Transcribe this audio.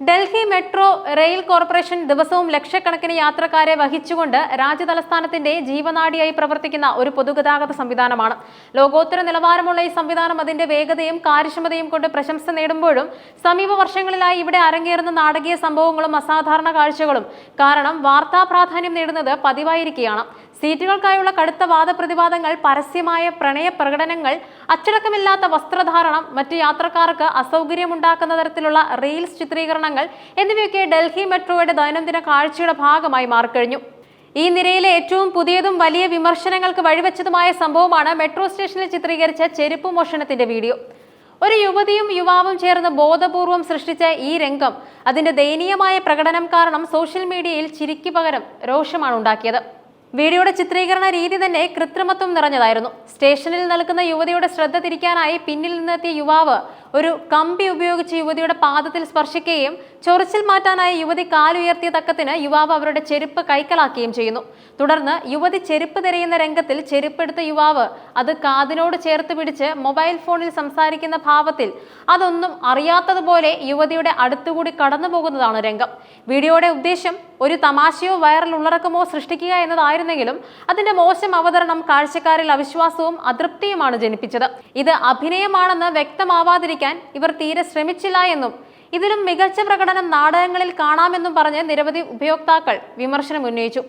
Delhi metro rail corporation ദിവസവും ലക്ഷക്കണക്കിന് യാത്രക്കാരെ വഹിച്ചുകൊണ്ട് രാജ്യതലസ്ഥാനത്തിന്റെ ജീവനാഡിയായി പ്രവർത്തിക്കുന്ന ഒരു പൊതുഗതാഗത സംവിധാനമാണ്. ലോകോത്തര നിലവാരമുള്ള ഈ സംവിധാനം അതിന്റെ വേഗതയും കാര്യക്ഷമതയും കൊണ്ട് പ്രശംസ നേടുമ്പോഴും സമീപ വർഷങ്ങളിലായി ഇവിടെ അരങ്ങേറുന്ന നാടകീയ സംഭവങ്ങളും അസാധാരണ കാഴ്ചകളും കാരണം വാർത്താ പ്രാധാന്യം നേടുന്നത് പതിവായിരിക്കുകയാണ്. സീറ്റുകൾക്കായുള്ള കടുത്ത വാദപ്രതിവാദങ്ങൾ പരസ്യമായ പ്രണയ പ്രകടനങ്ങൾ അച്ചടക്കമില്ലാത്ത വസ്ത്രധാരണം മറ്റ് യാത്രക്കാർക്ക് അസൗകര്യമുണ്ടാക്കുന്ന തരത്തിലുള്ള റീൽസ് ചിത്രീകരണങ്ങൾ എന്നിവയൊക്കെ ഡൽഹി മെട്രോയുടെ ദൈനംദിന കാഴ്ചയുടെ ഭാഗമായി മാറിക്കഴിഞ്ഞു. ഈ നിരയിലെ ഏറ്റവും പുതിയതും വലിയ വിമർശനങ്ങൾക്ക് വഴിവെച്ചതുമായ സംഭവമാണ് മെട്രോ സ്റ്റേഷനിൽ ചിത്രീകരിച്ച ചെരുപ്പ് മോഷണത്തിന്റെ വീഡിയോ. ഒരു യുവതിയും യുവാവും ചേർന്ന് ബോധപൂർവം സൃഷ്ടിച്ച ഈ രംഗം അതിന്റെ ദയനീയമായ പ്രകടനം കാരണം സോഷ്യൽ മീഡിയയിൽ ചിരിക്ക് പകരം രോഷമാണ് ഉണ്ടാക്കിയത്. വീഡിയോയുടെ ചിത്രീകരണ രീതി തന്നെ കൃത്രിമത്വം നിറഞ്ഞതായിരുന്നു. സ്റ്റേഷനിൽ നിൽക്കുന്ന യുവതിയുടെ ശ്രദ്ധ തിരിക്കാനായി പിന്നിൽ നിന്നെത്തിയ യുവാവ് ഒരു കമ്പി ഉപയോഗിച്ച് യുവതിയുടെ പാദത്തിൽ സ്പർശിക്കുകയും ചൊറിച്ചിൽ മാറ്റാനായി യുവതി കാലുയർത്തിയ തക്കത്തിന് യുവാവ് അവരുടെ ചെരുപ്പ് കൈക്കലാക്കുകയും ചെയ്യുന്നു. തുടർന്ന് യുവതി ചെരുപ്പ് തിരയുന്ന രംഗത്തിൽ ചെരുപ്പെടുത്ത യുവാവ് അത് കാതിനോട് ചേർത്ത് പിടിച്ച് മൊബൈൽ ഫോണിൽ സംസാരിക്കുന്ന ഭാവത്തിൽ അതൊന്നും അറിയാത്തതുപോലെ യുവതിയുടെ അടുത്തുകൂടി കടന്നു പോകുന്നതാണ് രംഗം. വീഡിയോയുടെ ഉദ്ദേശം ഒരു തമാശയോ വൈറൽ ഉള്ളടക്കമോ സൃഷ്ടിക്കുക എന്നതായിരുന്നെങ്കിലും അതിന്റെ മോശം അവതരണം കാഴ്ചക്കാരിൽ അവിശ്വാസവും അതൃപ്തിയുമാണ് ജനിപ്പിച്ചത്. ഇത് അഭിനയമാണെന്ന് വ്യക്തമാവാതിരിക്കാൻ ഇവർ തീരെ ശ്രമിച്ചില്ല എന്നും ഇതിലും മികച്ച പ്രകടനം നാടകങ്ങളിൽ കാണാമെന്നും പറഞ്ഞ് നിരവധി ഉപയോക്താക്കൾ വിമർശനം ഉന്നയിച്ചു.